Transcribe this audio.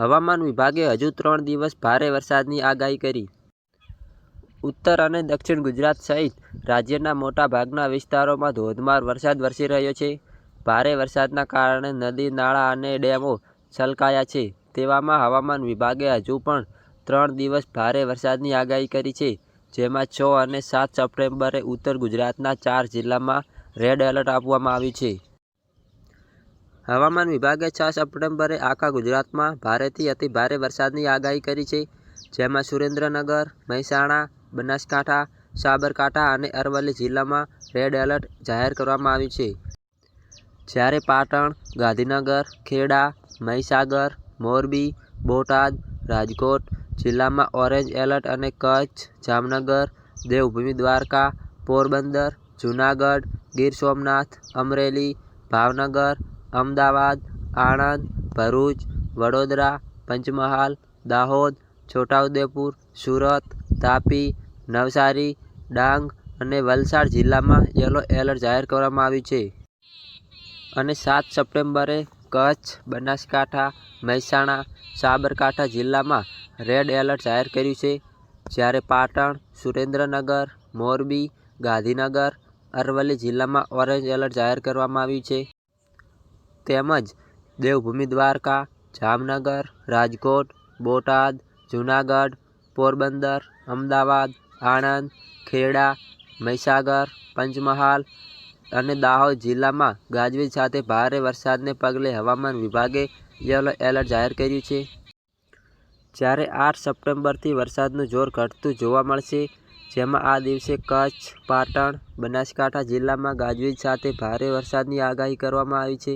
હવામાન વિભાગે હજુ ત્રણ દિવસ ભારે વરસાદની આગાહી કરી. ઉત્તર અને દક્ષિણ ગુજરાત સહિત રાજ્યના મોટાભાગના વિસ્તારોમાં ધોધમાર વરસાદ વરસી રહ્યો છે. ભારે વરસાદના કારણે નદી, નાળા અને ડેમો છલકાયા છે. તેવામાં હવામાન વિભાગે હજુ પણ ત્રણ દિવસ ભારે વરસાદની આગાહી કરી છે, જેમાં છ અને સાત સપ્ટેમ્બરે ઉત્તર ગુજરાતના ચાર જિલ્લામાં રેડ એલર્ટ આપવામાં આવ્યું છે. હવામાન વિભાગે છ સપ્ટેમ્બરે આખા ગુજરાતમાં ભારેથી અતિ ભારે વરસાદની આગાહી કરી છે, જેમાં સુરેન્દ્રનગર, મહેસાણા, બનાસકાંઠા, સાબરકાંઠા અને અરવલ્લી જિલ્લામાં રેડ એલર્ટ જાહેર કરવામાં આવ્યું છે. જ્યારે પાટણ, ગાંધીનગર, ખેડા, મહીસાગર, મોરબી, બોટાદ, રાજકોટ જિલ્લામાં ઓરેન્જ એલર્ટ અને કચ્છ, જામનગર, દેવભૂમિ દ્વારકા, પોરબંદર, જૂનાગઢ, ગીર સોમનાથ, અમરેલી, ભાવનગર અમદાવાદ, આણંદ, ભરૂચ, વડોદરા, પંચમહાલ, દાહોદ, છોટાઉદેપુર, સુરત, તાપી, નવસારી, ડાંગ અને વલસાડ જિલ્લામાં યલો એલર્ટ જાહેર કરવામાં આવ્યું છે. અને સાત સપ્ટેમ્બરે કચ્છ, બનાસકાંઠા, મહેસાણા, સાબરકાંઠા જિલ્લામાં રેડ એલર્ટ જાહેર કર્યું છે. જ્યારે પાટણ, સુરેન્દ્રનગર, મોરબી, ગાંધીનગર, અરવલ્લી જિલ્લામાં ઓરેન્જ એલર્ટ જાહેર કરવામાં આવ્યું છે. તેમજ દેવભૂમિ દ્વારકા, જામનગર, રાજકોટ, બોટાદ, જુનાગઢ, પોરબંદર, અમદાવાદ, આણંદ, ખેડા, મહીસાગર, પંચમહાલ અને દાહોદ જિલ્લામાં ગાજવીજ સાથે ભારે વરસાદને પગલે હવામાન વિભાગે યલો એલર્ટ જાહેર કર્યું છે. જ્યારે આઠ સપ્ટેમ્બરથી વરસાદનું જોર ઘટતું જોવા મળશે, જેમાં આ દિવસે કચ્છ, પાટણ, બનાસકાંઠા જિલ્લામાં ગાજવીજ સાથે ભારે વરસાદની આગાહી કરવામાં આવી છે.